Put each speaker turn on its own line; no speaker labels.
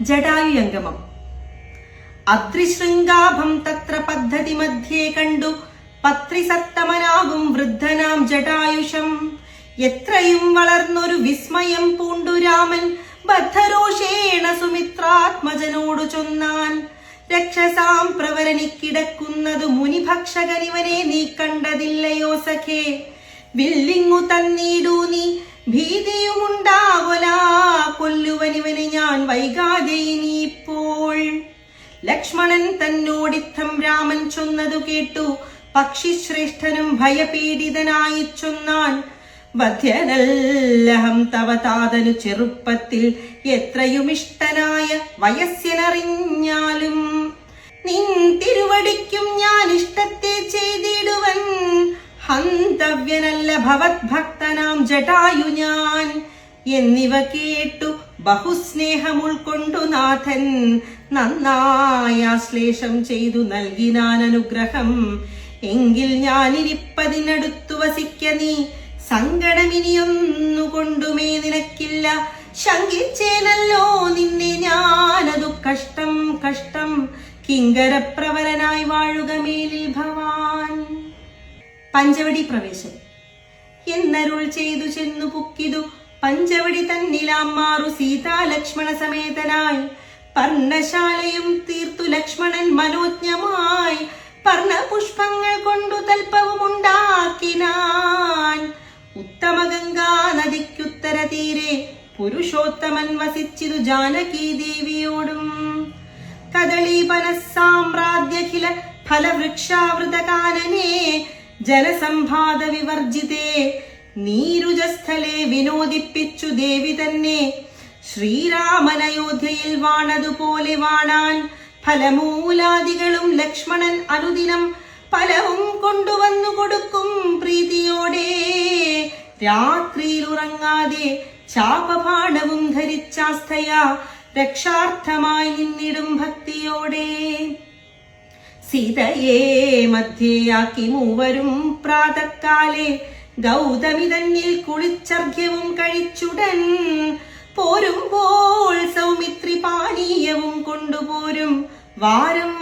ജടായുയംഗമം. അത്രിശൃംഗാഭം തത്ര പദ്ധതി മധ്യേ കണ്ടു. പത്രിസത്തമനാകും വൃദ്ധനാം ജടായുഷം. എത്രയും വളർന്നൊരു വിസ്മയം പൂണ്ടു രാമൻ. ബദ്ധരോഷേണ സുമിത്രാത്മജനോടു ചൊന്നാൻ. രക്ഷസാം പ്രവരനിക്കിടക്കുന്നതു മുനിഭക്ഷകനിവനെ നീ കണ്ടതില്ലയോ സഖേ. വില്ലിങ്ങു തന്നീടൂ നീ. ഭീതിയുമുണ്ടാകൊല വൈകാതെ ഇനിയിപ്പോൾ. ലക്ഷ്മണൻ തന്നോടിത്തം രാമൻ ചൊന്നതു കേട്ടു. പക്ഷിശ്രേഷ്ഠനും ഭയപീഡിതനായി ചൊന്നാൻ വധ്യനല്ലഹം തവ താതനു ചെറുപ്പത്തിൽ എത്രയുമിഷ്ടനായ വയസ്സിനറിഞ്ഞാലും നിൻ തിരുവടിക്കും ഞാൻ ഇഷ്ടത്തെ ചെയ്തിടുവൻ. ഹന്തവ്യനല്ല ഭവത് ഭക്തനാം ജടായു ഞാൻ. എന്നിവ കേട്ടു ബഹുസ്നേഹം ഉൾക്കൊണ്ടു നാഥൻ. നന്നായി ആശ്ലേഷം ചെയ്തു നൽകിനാൻ അനുഗ്രഹം. എങ്കിൽ ഞാനിരിപ്പതിനടുത്തു വസിക്ക നീ. സങ്കടമിനിയൊന്നുകൊണ്ടുമേ നിനക്കില്ല. ശങ്കിച്ചേനല്ലോ നിന്നെ ഞാനതു കഷ്ടം കഷ്ടം. കിങ്കരപ്രവരനായി വാഴുക മേലിൽ ഭവാൻ. പഞ്ചവടി പ്രവേശം എന്നരുൾ ചെയ്തു ചെന്നു പുക്കിതു പഞ്ചവടി തന്നിലാം സീതാ ലക്ഷ്മണ സമേതനായി. പർണശാലയും തീർത്തു ലക്ഷ്മണൻ മനോജ്ഞമായി. പർണപുഷ്പങ്ങൾ കൊണ്ടു തൽപ്പവും ഉണ്ടാക്കിനാൻ. ഉത്തമ ഗംഗാ നദിക്കുത്തര തീരെ പുരുഷോത്തമൻ വസിച്ചിരു ജാനകി ദേവിയോടും. കദളീപന സാമ്രാജ്യഖില ഫലവൃക്ഷാവൃതകാനനെ ജലസംഭാത വിവർജിതേ നീരുജസ്ഥലെ വിനോദിപ്പിച്ചു ദേവി തന്നെ. ശ്രീരാമനയോധ്യയിൽ വാണതുപോലെ വാണാൻ ഫലമൂലാദികളും ലക്ഷ്മണൻ അനുദിനം ഫലവും കൊണ്ടുവന്നു കൊടുക്കും പ്രീതിയോടെ. രാത്രിയിൽ ഉറങ്ങാതെ ധരിച്ചാസ്ഥയാ ധരിച്ചാസ്ഥയ രക്ഷാർത്ഥമായി നിന്നിടും ഭക്തിയോടെ. സീതയെ മധ്യയാക്കി മൂവരും പ്രാതക്കാലെ ഗൗതമി തന്നിൽ കുളിച്ചർഘ്യവും കഴിച്ചുടൻ പോരുമ്പോൾ സൗമിത്രി പാനീയവും കൊണ്ടുപോരും. വാരം